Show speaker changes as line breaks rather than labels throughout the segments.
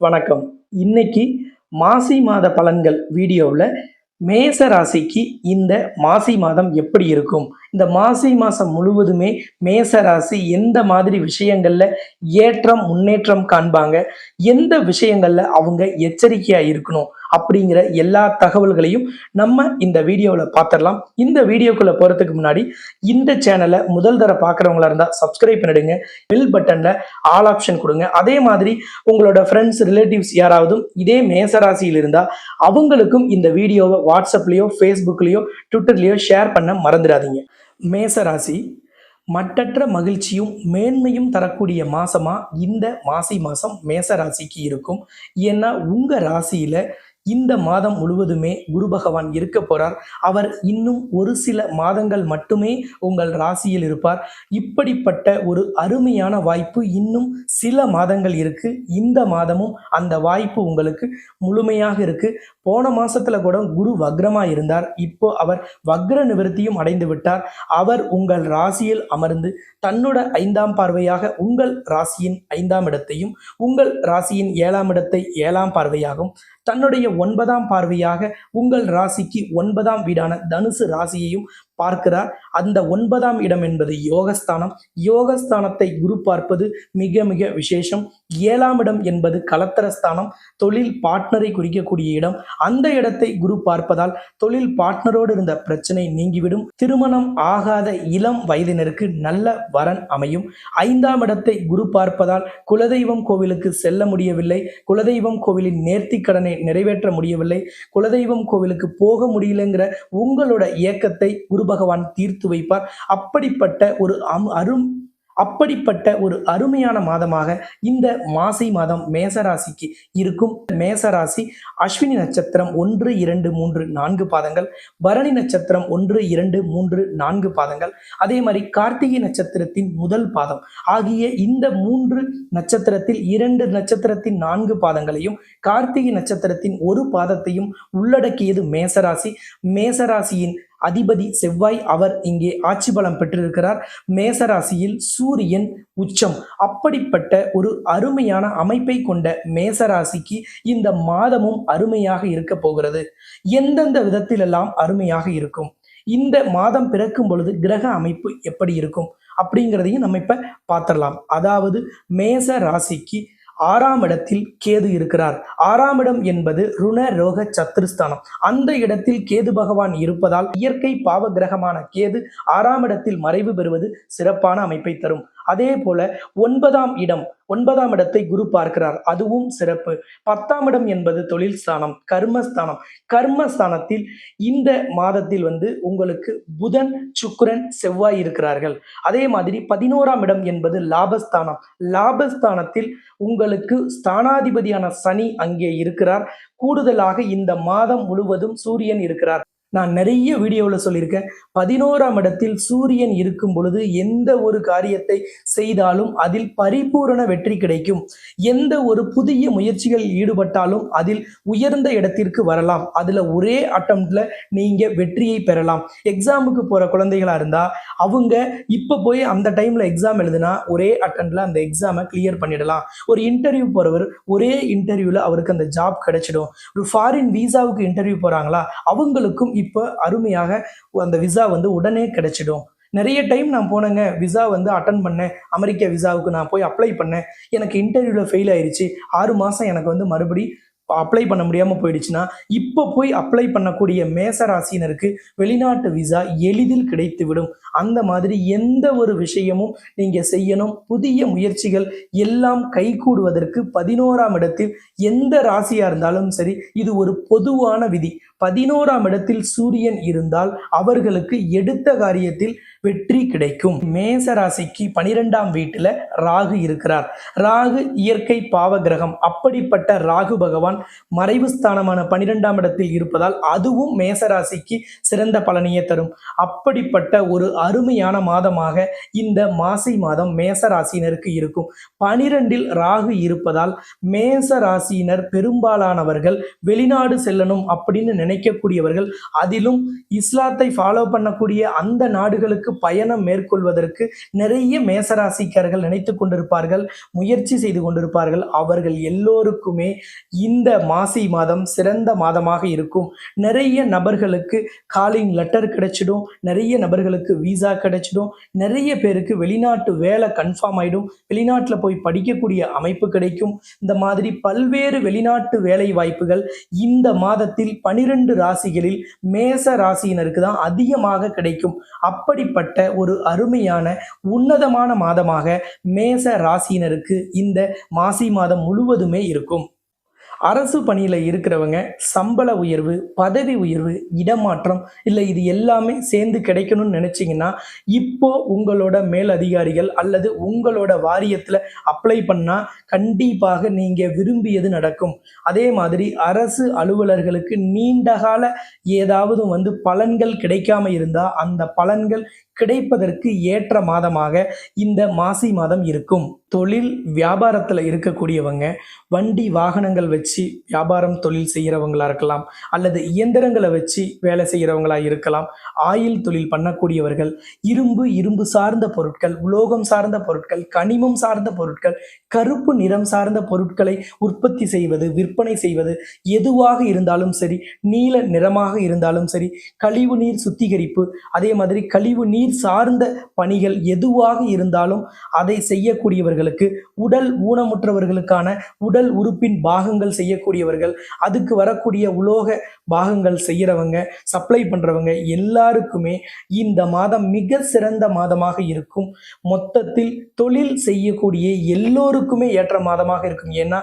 வணக்கம். இன்னைக்கு மாசி மாத பலன்கள் வீடியோவில் மேச ராசிக்கு இந்த மாசி மாதம் எப்படி இருக்கும்? இந்த மாசி மாதம் முழுவதுமே மேச ராசி எந்த மாதிரி விஷயங்களில் ஏற்றம் முன்னேற்றம் காண்பாங்க? எந்த விஷயங்களில் அவங்க எச்சரிக்கையாக இருக்கணும்? அப்படிங்கிற எல்லா தகவல்களையும் நம்ம இந்த வீடியோவில் பார்த்துடலாம். இந்த வீடியோக்குள்ளே போகிறதுக்கு முன்னாடி இந்த சேனலை முதல் தர பார்க்குறவங்களா இருந்தால் சப்ஸ்கிரைப் பண்ணிடுங்க. பெல் பட்டனில் ஆல் ஆப்ஷன் கொடுங்க. அதே மாதிரி உங்களோட ஃப்ரெண்ட்ஸ் ரிலேட்டிவ்ஸ் யாராவதும் இதே மேசராசியில் இருந்தால் அவங்களுக்கும் இந்த வீடியோவை வாட்ஸ்அப்லேயோ ஃபேஸ்புக்லேயோ ட்விட்டர்லேயோ ஷேர் பண்ண மறந்துடாதீங்க. மேசராசி மட்டற்ற மகிழ்ச்சியும் மேன்மையும் தரக்கூடிய மாசமா இந்த மாசி மாசம் மேச ராசிக்கு இருக்கும். ஏன்னா உங்க ராசியில இந்த மாதம் முழுவதுமே குரு பகவான் இருக்க போறார். அவர் இன்னும் ஒரு சில மாதங்கள் மட்டுமே உங்கள் ராசியில் இருப்பார். இப்படிப்பட்ட ஒரு அருமையான வாய்ப்பு இன்னும் சில மாதங்கள் இருக்கு. இந்த மாதமும் அந்த வாய்ப்பு உங்களுக்கு முழுமையாக இருக்கு. போன மாசத்துல கூட குரு வக்ரமா இருந்தார். இப்போ அவர் வக்ர நிவர்த்தியும் அடைந்து விட்டார். அவர் உங்கள் ராசியில் அமர்ந்து தன்னோட ஐந்தாம் பார்வையாக உங்கள் ராசியின் ஐந்தாம் இடத்தையும் உங்கள் ராசியின் ஏழாம் இடத்தை ஏழாம் பார்வையாகவும் தன்னுடைய ஒன்பதாம் பார்வையாக உங்கள் ராசிக்கு ஒன்பதாம் வீடான தனுசு ராசியையும் பார்க்கிறார். அந்த ஒன்பதாம் இடம் என்பது யோகஸ்தானம். யோகஸ்தானத்தை குரு பார்ப்பது மிக மிக விசேஷம். ஏழாம் இடம் என்பது கலத்தரஸ்தானம். தொழில் பார்ட்னரை குறிக்கக்கூடிய இடம். அந்த இடத்தை குரு பார்ப்பதால் தொழில் பார்ட்னரோடு இருந்த பிரச்சனை நீங்கிவிடும். திருமணம் ஆகாத இளம் வயதினருக்கு நல்ல வரன் அமையும். ஐந்தாம் இடத்தை குரு பார்ப்பதால் குலதெய்வம் கோவிலுக்கு செல்ல முடியவில்லை. குலதெய்வம் கோவிலின் நேர்த்தி கடனை நிறைவேற்ற முடியவில்லை. குலதெய்வம் கோவிலுக்கு போக முடியலங்கிற உங்களோட இயக்கத்தை குரு பகவான் தீர்த்து வைப்பார். அப்படிப்பட்ட ஒரு அம் அரும் அப்படிப்பட்ட ஒரு அருமையான மாதமாக இந்த மாசி மாதம் மேசராசிக்கு இருக்கும். மேசராசி அஸ்வினி நட்சத்திரம் ஒன்று இரண்டு மூன்று நான்கு பாதங்கள். பரணி நட்சத்திரம் ஒன்று இரண்டு மூன்று நான்கு பாதங்கள். அதே மாதிரி கார்த்திகை நட்சத்திரத்தின் முதல் பாதம் ஆகிய இந்த மூன்று நட்சத்திரத்தில் இரண்டு நட்சத்திரத்தின் நான்கு பாதங்களையும் கார்த்திகை நட்சத்திரத்தின் ஒரு பாதத்தையும் உள்ளடக்கியது மேசராசி. மேசராசியின் அதிபதி செவ்வாய் அவர் இங்கே ஆட்சி பலம் பெற்றிருக்கிறார். மேசராசியில் சூரியன் உச்சம். அப்படிப்பட்ட ஒரு அருமையான அமைப்பை கொண்ட மேசராசிக்கு இந்த மாதமும் அருமையாக இருக்க போகிறது. எந்தெந்த விதத்திலெல்லாம் அருமையாக இருக்கும்? இந்த மாதம் பிறக்கும் பொழுது கிரக அமைப்பு எப்படி இருக்கும்? அப்படிங்கிறதையும் நம்ம இப்ப பார்த்துடலாம். அதாவது மேச ராசிக்கு ஆறாம் இடத்தில் கேது இருக்கிறார். ஆறாம் இடம் என்பது ருண ரோக சத்துருஸ்தானம் அந்த இடத்தில் கேது பகவான் இருப்பதால் இயற்கை பாவ கிரகமான கேது ஆறாம் இடத்தில் மறைவு பெறுவது சிறப்பான அமைப்பை தரும். அதே போல ஒன்பதாம் இடம் ஒன்பதாம் இடத்தை குரு பார்க்கிறார். அதுவும் சிறப்பு. பத்தாம் இடம் என்பது தொழில் ஸ்தானம் கர்மஸ்தானம். கர்மஸ்தானத்தில் இந்த மாதத்தில் வந்து உங்களுக்கு புதன் சுக்கரன் செவ்வாய் இருக்கிறார்கள். அதே மாதிரி பதினோராம் இடம் என்பது லாபஸ்தானம். லாபஸ்தானத்தில் உங்களுக்கு ஸ்தானாதிபதியான சனி அங்கே இருக்கிறார். கூடுதலாக இந்த மாதம் முழுவதும் சூரியன் இருக்கிறார். நான் நிறைய வீடியோவில் சொல்லியிருக்கேன். பதினோராம் இடத்தில் சூரியன் இருக்கும் பொழுது எந்த ஒரு காரியத்தை செய்தாலும் அதில் பரிபூரண வெற்றி கிடைக்கும். எந்த ஒரு புதிய முயற்சிகள் ஈடுபட்டாலும் அதில் உயர்ந்த இடத்திற்கு வரலாம். அதில் ஒரே அட்டம்ப்ட்ல நீங்கள் வெற்றியை பெறலாம். எக்ஸாமுக்கு போகிற குழந்தைகளாக இருந்தால் அவங்க இப்போ போய் அந்த டைமில் எக்ஸாம் எழுதுனா ஒரே அட்டம்ப்ட்ல அந்த எக்ஸாமை கிளியர் பண்ணிடலாம். ஒரு இன்டர்வியூ போகிறவர் ஒரே இன்டர்வியூவில் அவருக்கு அந்த ஜாப் கிடைச்சிடும். ஒரு ஃபாரின் வீசாவுக்கு இன்டர்வியூ போகிறாங்களா அவங்களுக்கும் இப்போ அருமையாக அந்த விசா வந்து உடனே கிடைச்சிடும். நிறைய டைம் நான் போனேங்க. விசா வந்து அட்டன் பண்ணேன். அமெரிக்கா விசாவுக்கு நான் போய் அப்ளை பண்ணேன். எனக்கு இன்டர்வியூவில் ஃபெயில் ஆயிடுச்சு ஆறு மாதம் எனக்கு வந்து மறுபடி அப்ளை பண்ண முடியாமல் போயிடுச்சுன்னா இப்போ போய் அப்ளை பண்ணக்கூடிய மேச ராசினருக்கு வெளிநாட்டு விசா எளிதில் கிடைத்துவிடும். அந்த மாதிரி எந்த ஒரு விஷயமும் நீங்கள் செய்யணும். புதிய முயற்சிகள் எல்லாம் கைகூடுவதற்கு பதினோராம் இடத்தில் எந்த ராசியாக இருந்தாலும் சரி இது ஒரு பொதுவான விதி. பதினோராம் இடத்தில் சூரியன் இருந்தால் அவர்களுக்கு எடுத்த காரியத்தில் வெற்றி கிடைக்கும். மேச ராசிக்கு பனிரெண்டாம் வீட்டில் ராகு இருக்கிறார். ராகு இயற்கை பாவ கிரகம் அப்படிப்பட்ட ராகு பகவான் மறைவு ஸ்தானமான பனிரெண்டாம் இடத்தில் இருப்பதால் அதுவும் மேச ராசிக்கு சிறந்த பலனையே தரும். அப்படிப்பட்ட ஒரு அருமையான மாதமாக இந்த மாசி மாதம் மேச ராசியினருக்கு இருக்கும். பனிரெண்டில் ராகு இருப்பதால் மேச ராசியினர் பெரும்பாலானவர்கள் வெளிநாடு செல்லணும் அப்படின்னு நினைக்கக்கூடியவர்கள் அதிலும் இஸ்லாத்தை ஃபாலோ பண்ணக்கூடிய அந்த நாடுகளுக்கு நாடுகளுக்கு பயணம் மேற்கொள்வதற்கு நிறைய மேசராசிக்காரர்கள் நினைத்து கொண்டிருப்பார்கள் முயற்சி செய்து கொண்டிருப்பார்கள். அவர்கள் எல்லோருக்குமே இந்த மாசி மாதம் சிறந்த மாதமாக இருக்கும். நிறைய நபர்களுக்கு காலிங் லெட்டர் கிடைச்சிடும் நிறைய நபர்களுக்கு விசா கிடைச்சிடும் நிறைய பேருக்கு வெளிநாட்டு வேலை கன்ஃபார்ம் ஆயிடும். வெளிநாட்டில் போய் படிக்கக்கூடிய அமைப்பு கிடைக்கும். இந்த மாதிரி பல்வேறு வெளிநாட்டு வேலை வாய்ப்புகள் இந்த மாதத்தில் பனிரெண்டு ராசிகளில் மேச ராசியினருக்கு தான் அதிகமாக கிடைக்கும். அப்படி அப்படிப்பட்ட ஒரு அருமையான உன்னதமான மாதமாக மேச ராசியினருக்கு இந்த மாசி மாதம் முழுவதுமே இருக்கும். அரசு பணியில் இருக்கிறவங்க சம்பள உயர்வு பதவி உயர்வு இடமாற்றம் இல்லை இது எல்லாமே சேர்ந்து கிடைக்கணும்னு நினச்சிங்கன்னா இப்போ உங்களோட மேலதிகாரிகள் அல்லது உங்களோட வாரியத்தில் அப்ளை பண்ணால் கண்டிப்பாக நீங்கள் விரும்பியது நடக்கும். அதே மாதிரி அரசு அலுவலர்களுக்கு நீண்டகால ஏதாவது வந்து பலன்கள் கிடைக்காம இருந்தால் அந்த பலன்கள் கிடைப்பதற்கு ஏற்ற மாதமாக இந்த மாசி மாதம் இருக்கும். தொழில் வியாபாரத்தில் இருக்கக்கூடியவங்க வண்டி வாகனங்கள் வச்சு வியாபாரம் தொழில் செய்கிறவங்களா இருக்கலாம் அல்லது இயந்திரங்களை வச்சு வேலை செய்கிறவங்களா இருக்கலாம் ஆயில் தொழில் பண்ணக்கூடியவர்கள் இரும்பு இரும்பு சார்ந்த பொருட்கள் உலோகம் சார்ந்த பொருட்கள் கனிமம் சார்ந்த பொருட்கள் கருப்பு நிறம் சார்ந்த பொருட்களை உற்பத்தி செய்வது விற்பனை செய்வது எதுவாக இருந்தாலும் சரி நீல நிறமாக இருந்தாலும் சரி கழிவு நீர் சுத்திகரிப்பு அதே மாதிரி கழிவு நீர் சார்ந்த பணிகள் எதுவாக இருந்தாலும் அதை செய்யக்கூடியவர்களுக்கு உடல் ஊனமுற்றவர்களுக்கான உடல் உறுப்பின் பாகங்கள் செய்யக்கூடியவர்கள் அதுக்கு வரக்கூடிய உலோக பாகங்கள் செய்கிறவங்க சப்ளை பண்ணுறவங்க எல்லாருக்குமே இந்த மாதம் மிக சிறந்த மாதமாக இருக்கும். மொத்தத்தில் தொழில் செய்யக்கூடிய எல்லோருக்குமே ஏற்ற மாதமாக இருக்கும். ஏன்னா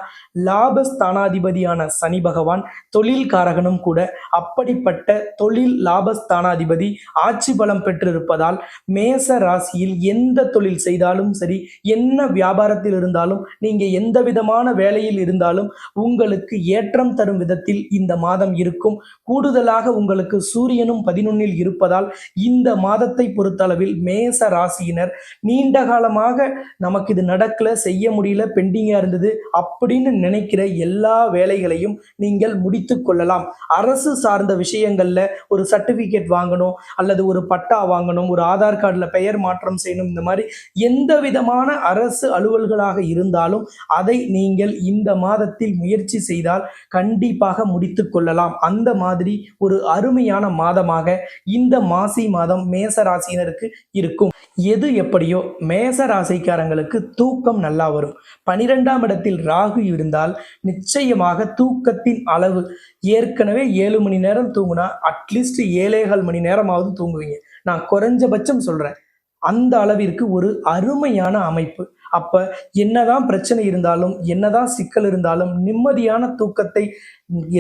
லாபஸ்தானாதிபதியான சனி பகவான் தொழில் காரகனும் கூட அப்படிப்பட்ட தொழில் லாபஸ்தானாதிபதி ஆட்சி பலம் பெற்றிருப்பதால் மேச ராசியில் எந்த தொழில் செய்தாலும் சரி என்ன வியாபாரத்தில் இருந்தாலும் நீங்கள் எந்த விதமான வேலையில் இருந்தாலும் உங்களுக்கு ஏற்றம் தரும் விதத்தில் இந்த மாதம் இருக்கும். கூடுதலாக உங்களுக்கு சூரியனும் பதினொன்னில் இருப்பதால் இந்த மாதத்தை பொறுத்தளவில் மேச ராசியினர் நீண்ட காலமாக நமக்கு இது நடக்கல செய்ய முடியல பெண்டிங்காக இருந்தது அப்படின்னு நினைக்கிற எல்லா வேலைகளையும் நீங்கள் முடித்து கொள்ளலாம். அரசு சார்ந்த விஷயங்களில் ஒரு சர்டிஃபிகேட் வாங்கணும் அல்லது ஒரு பட்டா வாங்கணும் ஒரு ஆதார் கார்டில் பெயர் மாற்றம் செய்யணும் இந்த மாதிரி எந்த விதமான அரசு அலுவல்களாக இருந்தாலும் அதை நீங்கள் இந்த மாதத்தில் முயற்சி செய்தால் கண்டிப்பாக முடித்து கொள்ளலாம். அந்த மாதிரி ஒரு அருமையான மாதமாக இந்த மாசி மாதம் மேச ராசியினருக்கு இருக்கும். எது எப்படியோ மேச ராசிக்காரங்களுக்கு தூக்கம் நல்லா வரும். பனிரெண்டாம் இடத்தில் ராகு இருந்தால் நிச்சயமாக தூக்கத்தின் அளவு ஏற்கனவே ஏழு மணி நேரம் தூங்குனா அட்லீஸ்ட் ஏழேகால் மணி நேரமாவது தூங்குவீங்க. நான் குறைஞ்சபட்சம் சொல்கிறேன் அந்த அளவிற்கு ஒரு அருமையான அமைப்பு. அப்ப என்னதான் பிரச்சனை இருந்தாலும் என்னதான் சிக்கல் இருந்தாலும் நிம்மதியான தூக்கத்தை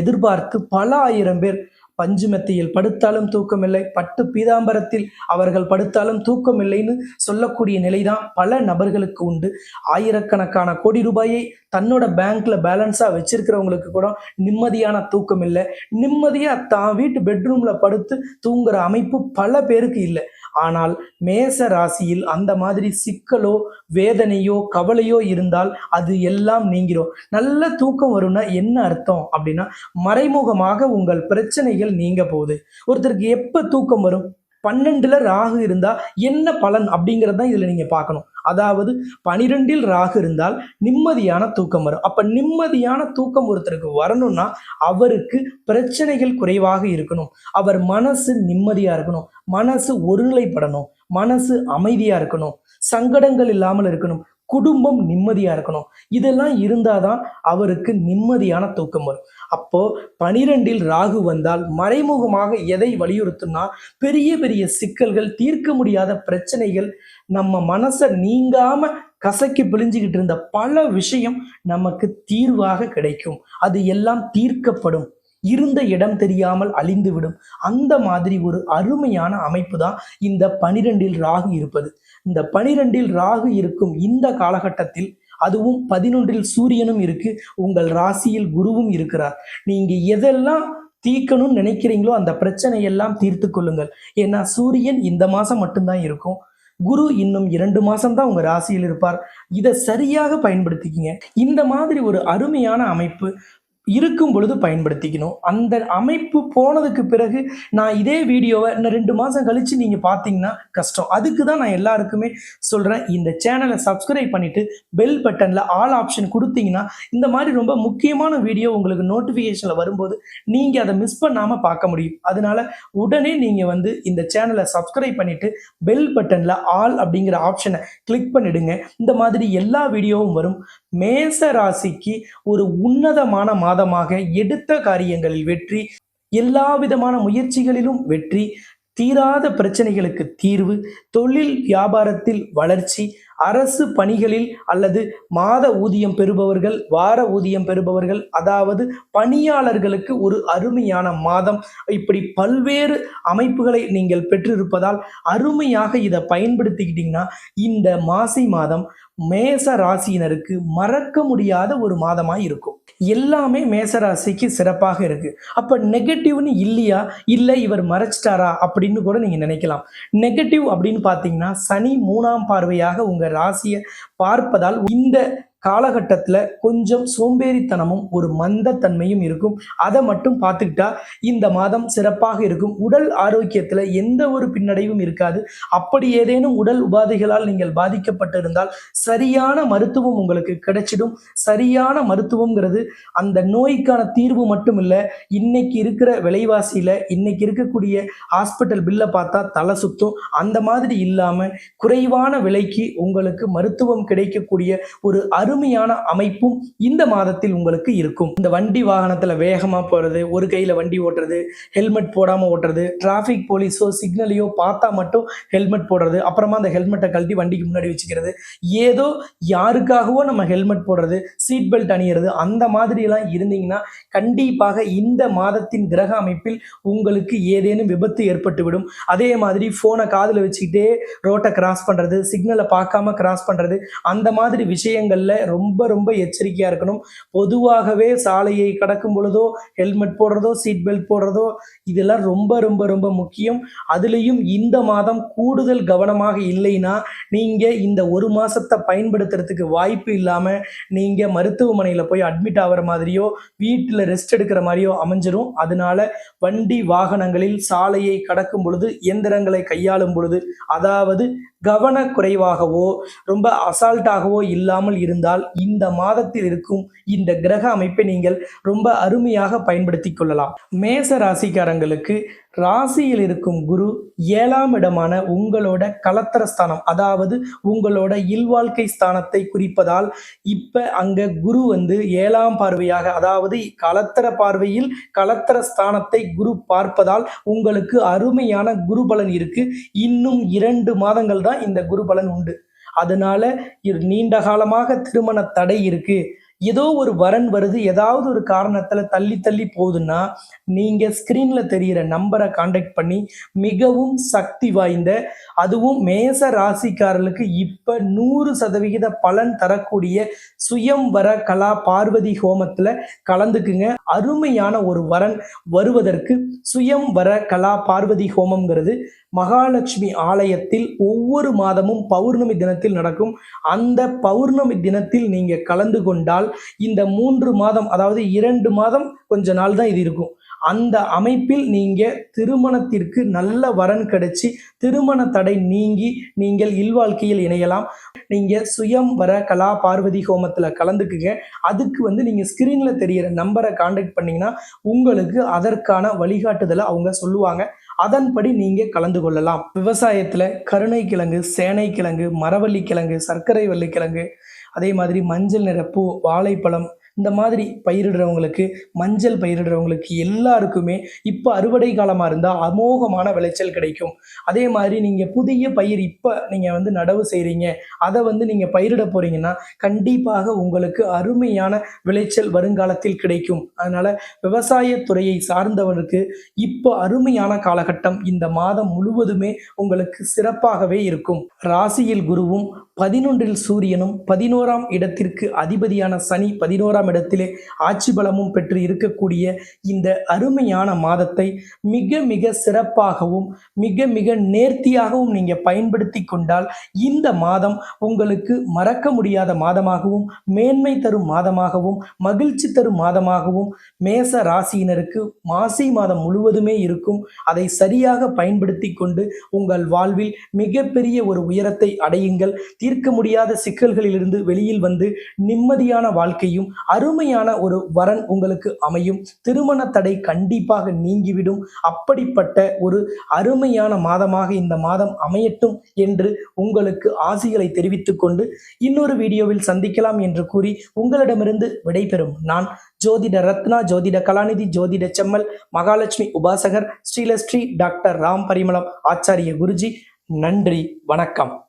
எதிர்பார்த்து பல ஆயிரம் பேர் பஞ்சு மெத்தையில் படுத்தாலும் தூக்கமில்லை. பட்டு பீதாம்பரத்தில் அவர்கள் படுத்தாலும் தூக்கமில்லைன்னு சொல்லக்கூடிய நிலைதான் பல நபர்களுக்கு உண்டு. ஆயிரக்கணக்கான கோடி ரூபாயை தன்னோட பேங்க்ல பேலன்ஸா வச்சிருக்கிறவங்களுக்கு கூட நிம்மதியான தூக்கம் இல்லை நிம்மதியா தான் வீட்டு பெட்ரூம்ல படுத்து தூங்குற அமைப்பு பல பேருக்கு இல்லை. ஆனால் மேச ராசியில் அந்த மாதிரி சிக்கலோ வேதனையோ கவலையோ இருந்தால் அது எல்லாம் நீங்கிரும். நல்ல தூக்கம் வரும்னா என்ன அர்த்தம் அப்படின்னா மறைமுகமாக உங்கள் பிரச்சனைகள் நீங்க போகுது. ஒருத்தருக்கு எப்ப தூக்கம் வரும்? பன்னெண்டில் ராகு இருந்தால் என்ன பலன் அப்படிங்கிறது தான் இதில் நீங்கள் பார்க்கணும். அதாவது பனிரெண்டில் ராகு இருந்தால் நிம்மதியான தூக்கம் வரும். அப்போ நிம்மதியான தூக்கம் ஒருத்தருக்கு வரணும்னா அவருக்கு பிரச்சனைகள் குறைவாக இருக்கணும். அவர் மனசு நிம்மதியாக இருக்கணும். மனசு ஒருநிலைப்படணும். மனசு அமைதியாக இருக்கணும். சங்கடங்கள் இல்லாமல் இருக்கணும். குடும்பம் நிம்மதியா இருக்கணும். இதெல்லாம் இருந்தாதான் அவருக்கு நிம்மதியான தூக்கம் வரும். அப்போ பனிரெண்டில் ராகு வந்தால் மறைமுகமாக எதை வலியுறுத்துனா பெரிய பெரிய சிக்கல்கள் தீர்க்க முடியாத பிரச்சனைகள் நம்ம மனசை நீங்காம கசக்கி பிழிஞ்சுக்கிட்டு இருந்த பல விஷயம் நமக்கு தீர்வாக கிடைக்கும். அது எல்லாம் தீர்க்கப்படும். இருந்த இடம் தெரியாமல் அழிந்துவிடும். அந்த மாதிரி ஒரு அருமையான அமைப்பு தான் இந்த பனிரெண்டில் ராகு இருப்பது. இந்த பனிரெண்டில் ராகு இருக்கும் இந்த காலகட்டத்தில் அதுவும் பதினொன்றில் சூரியனும் இருக்கு உங்கள் ராசியில் குருவும் இருக்கிறார். நீங்க எதெல்லாம் தீர்க்கணும்னு நினைக்கிறீங்களோ அந்த பிரச்சனையெல்லாம் தீர்த்து கொள்ளுங்கள். ஏன்னா சூரியன் இந்த மாசம் மட்டும்தான் இருக்கும். குரு இன்னும் இரண்டு மாசம் தான் உங்க ராசியில் இருப்பார். இதை சரியாக பயன்படுத்திக்கிங்க. இந்த மாதிரி ஒரு அருமையான அமைப்பு இருக்கும் பொழுது பயன்படுத்திக்கணும். அந்த அமைப்பு போனதுக்கு பிறகு நான் இதே வீடியோவை இன்னும் ரெண்டு மாதம் கழித்து நீங்கள் பார்த்தீங்கன்னா கஷ்டம். அதுக்கு தான் நான் எல்லாருக்குமே சொல்கிறேன் இந்த சேனலை சப்ஸ்கிரைப் பண்ணிவிட்டு பெல் பட்டனில் ஆல் ஆப்ஷன் கொடுத்தீங்கன்னா இந்த மாதிரி ரொம்ப முக்கியமான வீடியோ உங்களுக்கு நோட்டிஃபிகேஷனில் வரும்போது நீங்கள் அதை மிஸ் பண்ணாமல் பார்க்க முடியும். அதனால் உடனே நீங்கள் வந்து இந்த சேனலை சப்ஸ்கிரைப் பண்ணிவிட்டு பெல் பட்டனில் ஆல் அப்படிங்கிற ஆப்ஷனை கிளிக் பண்ணிவிடுங்க இந்த மாதிரி எல்லா வீடியோவும் வரும். மேச ராசிக்கு ஒரு உன்னதமான மாதமாக எடுத்த காரியங்களில் வெற்றி எல்லா விதமான முயற்சிகளிலும் வெற்றி தீராத பிரச்சனைகளுக்கு தீர்வு தொழில் வியாபாரத்தில் வளர்ச்சி அரசு பணிகளில் அல்லது மாத ஊதியம் பெறுபவர்கள் வார ஊதியம் பெறுபவர்கள் அதாவது பணியாளர்களுக்கு ஒரு அருமையான மாதம். இப்படி பல்வேறு அமைப்புகளை நீங்கள் பெற்றிருப்பதால் அருமையாக இதை பயன்படுத்திக்கிட்டீங்கன்னா இந்த மாசி மாதம் மேச ராசியினருக்கு மறக்க முடியாத ஒரு மாதமாக இருக்கும். எல்லாமே மேச ராசிக்கு சிறப்பாக இருக்கு. அப்ப நெகட்டிவ்னு இல்லையா? இல்லை இவர் மறைச்சிட்டாரா? அப்படின்னு கூட நீங்க நினைக்கலாம். நெகட்டிவ் அப்படின்னு பார்த்தீங்கன்னா சனி மூணாம் பார்வையாக உங்க ராசியை பார்ப்பதால் இந்த காலகட்டத்தில் கொஞ்சம் சோம்பேறித்தனமும் ஒரு மந்தத்தன்மையும் இருக்கும். அதை மட்டும் பார்த்துக்கிட்டா இந்த மாதம் சிறப்பாக இருக்கும். உடல் ஆரோக்கியத்தில் எந்த ஒரு பின்னடைவும் இருக்காது. அப்படி ஏதேனும் உடல் உபாதைகளால் நீங்கள் பாதிக்கப்பட்டிருந்தால் சரியான மருத்துவம் உங்களுக்கு கிடைச்சிடும். சரியான மருத்துவங்கிறது அந்த நோய்க்கான தீர்வு மட்டும் இல்லை இன்னைக்கு இருக்கிற விலைவாசியில் இன்னைக்கு இருக்கக்கூடிய ஹாஸ்பிட்டல் பில்லை பார்த்தா தலை சுத்தும். அந்த மாதிரி இல்லாமல் குறைவான விலைக்கு உங்களுக்கு மருத்துவம் கிடைக்கக்கூடிய ஒரு அரு அருமையான அமைப்பும் இந்த மாதத்தில் உங்களுக்கு இருக்கும். இந்த வண்டி வாகனத்தில் வேகமாக போகிறது ஒரு கையில் வண்டி ஓட்டுறது ஹெல்மெட் போடாமல் ஓட்டுறது டிராஃபிக் போலீஸோ சிக்னலையோ பார்த்தா மட்டும் ஹெல்மெட் போடுறது அப்புறமா அந்த ஹெல்மெட்டை கழட்டி வண்டிக்கு முன்னாடி வச்சுக்கிறது. ஏதோ யாருக்காகவோ நம்ம ஹெல்மெட் போடுறது சீட் பெல்ட் அணியிறது அந்த மாதிரிலாம் இருந்தீங்கன்னா கண்டிப்பாக இந்த மாதத்தின் கிரக அமைப்பில் உங்களுக்கு ஏதேனும் விபத்து ஏற்பட்டுவிடும். அதே மாதிரி ஃபோனை காதில் வச்சுக்கிட்டே ரோட்டை கிராஸ் பண்ணுறது சிக்னலை பார்க்காம கிராஸ் பண்ணுறது அந்த மாதிரி விஷயங்களில் ரொம்ப ரொம்ப எச்சரிக்கையாக இருக்கணும். பொதுவாகவே சாலையை கடக்கும் பொழுதோ ஹெல்மெட் போடுறதோ சீட் பெல்ட் போடுறதோ இதெல்லாம் ரொம்ப ரொம்ப ரொம்ப முக்கியம். அதுலேயும் இந்த மாதம் கூடுதல் கவனமாக இல்லைன்னா நீங்கள் இந்த ஒரு மாதத்தை பயன்படுத்துறதுக்கு வாய்ப்பு இல்லாமல் நீங்கள் மருத்துவமனையில் போய் அட்மிட் ஆகிற மாதிரியோ வீட்டில் ரெஸ்ட் எடுக்கிற மாதிரியோ அமைஞ்சிரும். அதனால வண்டி வாகனங்களில் சாலையை கடக்கும் பொழுது இயந்திரங்களை கையாளும் பொழுது அதாவது கவனக்குறைவாகவோ ரொம்ப அசால்ட்டாகவோ இல்லாமல் இருந்தால் இந்த மாதத்தில் இருக்கும் இந்த கிரக அமைப்பை நீங்கள் ரொம்ப அருமையாக பயன்படுத்தி கொள்ளலாம். மேச ராசிக்காரங்களுக்கு ராசியில் இருக்கும் குரு ஏழாம் இடமான உங்களோட கலத்தர ஸ்தானம் அதாவது உங்களோட இல்வாழ்க்கை ஸ்தானத்தை குறிப்பதால் இப்போ அங்கே குரு வந்து ஏழாம் பார்வையாக அதாவது கலத்தர பார்வையில் கலத்தர ஸ்தானத்தை குரு பார்ப்பதால் உங்களுக்கு அருமையான குரு பலன் இருக்கு. இன்னும் இரண்டு மாதங்கள் தான் இந்த குரு பலன் உண்டு. அதனால இரு- நீண்ட காலமாக திருமண தடை இருக்கு. ஏதோ ஒரு வரன் வருது ஏதாவது ஒரு காரணத்தில் தள்ளி தள்ளி போகுதுன்னா நீங்கள் ஸ்க்ரீனில் தெரிகிற நம்பரை காண்டாக்ட் பண்ணி மிகவும் சக்தி வாய்ந்த அதுவும் மேச ராசிக்காரர்களுக்கு இப்போ நூறு சதவிகித பலன் தரக்கூடிய சுயம்வர கலா பார்வதி ஹோமத்தில் கலந்துக்குங்க. அருமையான ஒரு வரன் வருவதற்கு சுயம்வர கலா பார்வதி ஹோமம்ங்கிறது மகாலட்சுமி ஆலயத்தில் ஒவ்வொரு மாதமும் பௌர்ணமி தினத்தில் நடக்கும். அந்த பௌர்ணமி தினத்தில் நீங்கள் கலந்து கொண்டால் இந்த மூன்று மாதம் அதாவது இரண்டு மாதம் கொஞ்ச நாள் தான் இது இருக்கும். அந்த அமைப்பில் நீங்க திருமணத்திற்கு நல்ல வரன் கிடைச்சி திருமண தடை நீங்கி நீங்கள் இல்வாழ்க்கையில் இணையலாம். நீங்க சுயம் வர கலா பார்வதி ஹோமத்துல கலந்துக்குங்க. அதுக்கு வந்து நீங்க ஸ்கிரீன்ல தெரிகிற நம்பரை காண்டாக்ட் பண்ணீங்கன்னா உங்களுக்கு அதற்கான வழிகாட்டுதலை அவங்க சொல்லுவாங்க. அதன்படி நீங்க கலந்து கொள்ளலாம். விவசாயத்துல கருணை கிழங்கு சேனை கிழங்கு மரவள்ளி கிழங்கு சர்க்கரை வள்ளி கிழங்கு அதே மாதிரி மஞ்சள் நிற பூ வாழைப்பழம் இந்த மாதிரி பயிரிடுறவங்களுக்கு மஞ்சள் பயிரிடுறவங்களுக்கு எல்லாருக்குமே இப்போ அறுவடை காலமாக இருந்தால் அமோகமான விளைச்சல் கிடைக்கும். அதே மாதிரி நீங்கள் புதிய பயிர் இப்போ நீங்கள் வந்து நடவு செய்கிறீங்க அதை வந்து நீங்கள் பயிரிட போகிறீங்கன்னா கண்டிப்பாக உங்களுக்கு அருமையான விளைச்சல் வருங்காலத்தில் கிடைக்கும். அதனால் விவசாயத்துறையை சார்ந்தவருக்கு இப்போ அருமையான காலகட்டம் இந்த மாதம் முழுவதுமே உங்களுக்கு சிறப்பாகவே இருக்கும். ராசியில் குருவும் பதினொன்றில் சூரியனும் பதினோராம் இடத்திற்கு அதிபதியான சனி பதினோராம் பதினோராம் இடத்திலே ஆட்சி பலமும் பெற்று இருக்கக்கூடிய இந்த அருமையான மாதத்தை மிக மிக சிறப்பாகவும் மிக மிக நேர்த்தியாகவும் நீங்கள் பயன்படுத்தி கொண்டால் இந்த மாதம் உங்களுக்கு மறக்க முடியாத மாதமாகவும் மேன்மை தரும் மாதமாகவும் மகிழ்ச்சி தரும் மாதமாகவும் மேச ராசியினருக்கு மாசி மாதம் முழுவதுமே இருக்கும். அதை சரியாக பயன்படுத்தி கொண்டு உங்கள் வாழ்வில் மிகப்பெரிய ஒரு உயரத்தை அடையுங்கள். தீர்க்க முடியாத சிக்கல்களிலிருந்து வெளியில் வந்து நிம்மதியான வாழ்க்கையும் அருமையான ஒரு வரன் உங்களுக்கு அமையும். திருமண தடை கண்டிப்பாக நீங்கிவிடும். அப்படிப்பட்ட ஒரு அருமையான மாதமாக இந்த மாதம் அமையட்டும் என்று உங்களுக்கு ஆசிகளை தெரிவித்துக் கொண்டு இன்னொரு வீடியோவில் சந்திக்கலாம் என்று கூறி உங்களிடமிருந்து விடைபெறும் நான் ஜோதிட ரத்னா ஜோதிட கலாநிதி ஜோதிட செம்மல் மகாலட்சுமி உபாசகர் ஸ்ரீலஸ்ரீ டாக்டர் ராம் பரிமளம் ஆச்சாரிய குருஜி. நன்றி வணக்கம்.